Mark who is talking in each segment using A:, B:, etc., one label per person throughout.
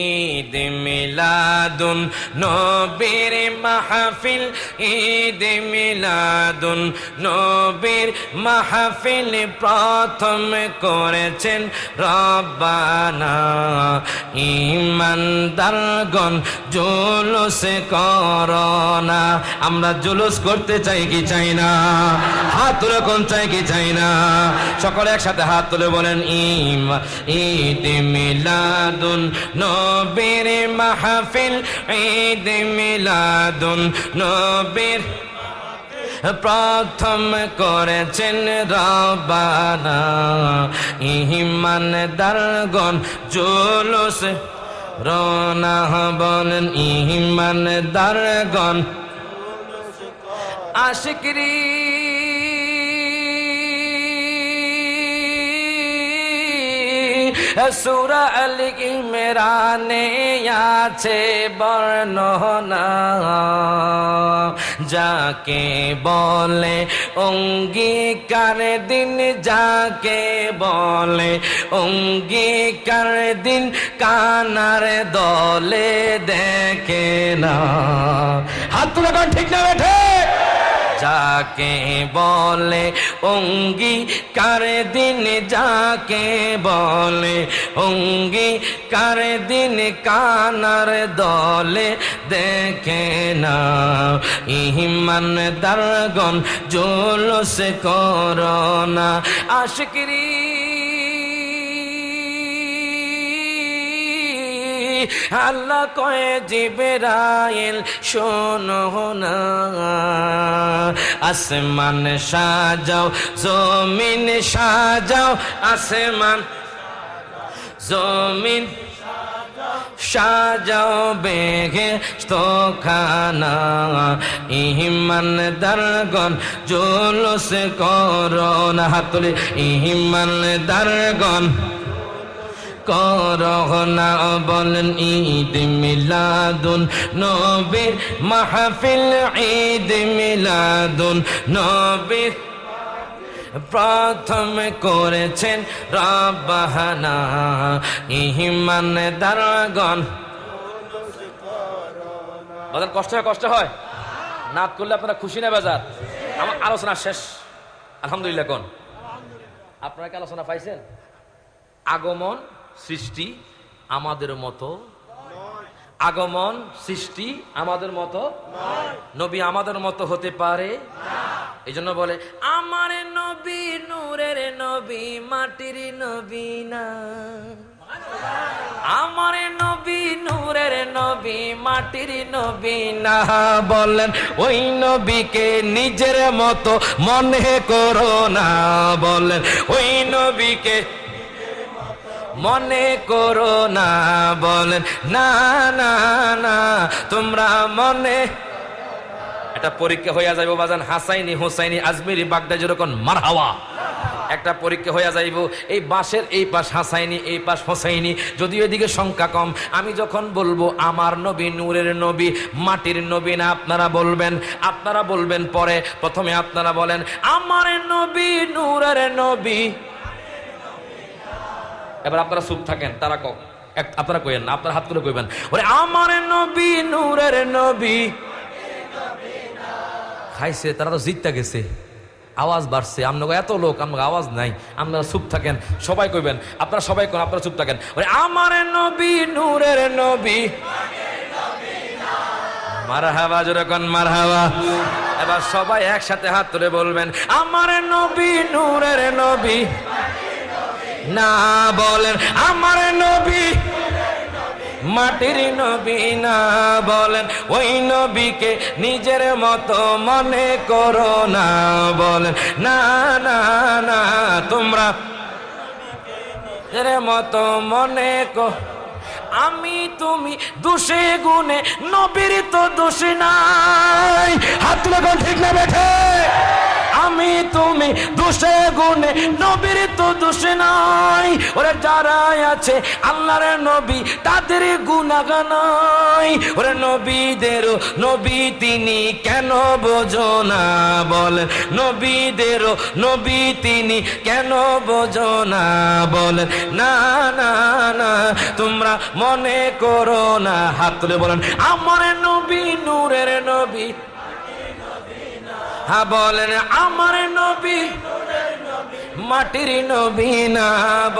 A: ঈদ মিলাদুন, নবীর মাহফিল, ঈদ মিলাদুন, নবীর মাহফিল প্রথম করেছেন রব্বানা। ইমানদারগণ জুলুস করোনা আমরা জুলুস করতে চাই কি চাই না? হাত তুলে কোন চাই কি চাই না? সকলে একসাথে হাত তুলে বলেন ইম ঈদ মিলাদুন, নবীর মাহফিল, ঈদ মিলাদুন নবীর। প্রথম করেছেন রবানা ইহিমান দারগন জুলুস। রোনা বলেন ইহিমান দারগন আশিকরি সুরা আলী মেরানে আছে বর্ণনা। যাকে বলে অঙ্গীকার দিন, যাকে বলে অঙ্গীকার দিন, কানার দলে দেখে না। হাত তুলে ঠিক না বেঠে? যাকে বলে অঙ্গীকার দিন যাকে বলে, অঙ্গীকার দিন কানার দলে দেখে না ইহিমান দারগন জোলস করোনা আশকরি আল্লাহ কয়ে, জিবেরাইল, শোনো না। আসমান সাজাও, জমিন সাজাও, আসমান জমিন সাজাও বেগে খানা ইহিমান দারগন জুলুস করোনা হাতুলি ইহিমান দারগন করহনা বলেন ঈদ মিলাদুন নবীর মাহফিল ঈদ মিলাদুন নবীর প্রথম করেছেন রবাহানা ইহিমান দারগন। বলেন কষ্ট হয় কষ্ট হয়? নাত করলে আপনারা খুশি না বাজার? আমার আলোচনা শেষ। আলহামদুলিল্লাহ কোন? আপনারা কি আলোচনা পাইছেন? আগমন সৃষ্টি আমাদের মতো আগমন সৃষ্টি আমাদের মতো নবী আমাদের মতো হতে পারে? এই জন্য বলে, আমার নবী নূরের নবী, মাটির নবী না। আমার নবী নূরের নবী, মাটির নবী না। বলেন, ওই নবীকে নিজের মতো মনে করো না। বলেন, ওই নবীকে মনে করো না, বলেন, না না না, তোমরা মনে একটা পরীক্ষা হইয়া যাইব, বাজান, হাসাইনি, হোসাইনি, আজমিরি বাগদা যেরকম মারহাওয়া একটা পরীক্ষা হইয়া যাইব, এই বাসের এই পাশ হাসাইনি, এই পাশ হোসাইনি, যদি এদিকে সংখ্যা কম, আমি যখন বলব, আমার নবী নূরের নবী, মাটির নবী না, আপনারা বলবেন আপনারা বলবেন পরে, প্রথমে আপনারা বলেন, আমার নবী নূরের নবী এবার আপনারা চুপ থাকেন, তারা কক আপনারা কইেন না, আপনারা হাত তুলে কইবেন। ওরে আমার নবী, নূরের নবী। খাইছে, তারা তো জিততে গেছে। আওয়াজ বাড়ছে। আপনাকে এত লোক আপনাকে আওয়াজ নাই। আপনারা চুপ থাকেন, সবাই কইবেন। আপনারা সবাই কোন আপনারা চুপ থাকেন। ওরে আমার নবী, নূরের নবী। মারহাবা যেরকম মারহাবা। এবার সবাই একসাথে হাত তুলে বলবেন, আমার নবী, নূরের নবী। না বলেন, আমার নবী, মাটির নবী না বলেন, ওই নবীকে নিজের মতো মনে করো না বলেন, না না না, তোমরা নিজের মতো মনে কর, আমি তুমি দোষে গুনে নবীর তো দোষ নাই। হাত তুলে ঠিক না বেঠে? আমি তুমি দোষে গুণে, নবীর তো দোষে নাই। ওরে যারা আছে আল্লাহর নবী, তাদের গুণাগানাই ওরে নবীদের, নবী তিনি কেন বোঝো না বলেন নবীদের, নবী তিনি কেন বোঝো না বলেন না না না, তোমরা মনে করো না। হাত তুলে বলেন, আমার নবী, নূরের নবী হ্যাঁ বলেন, আমার নবী, মাটির নবী না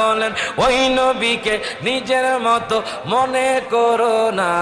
A: বলেন, ওই নবীকে নিজের মতো মনে করো না।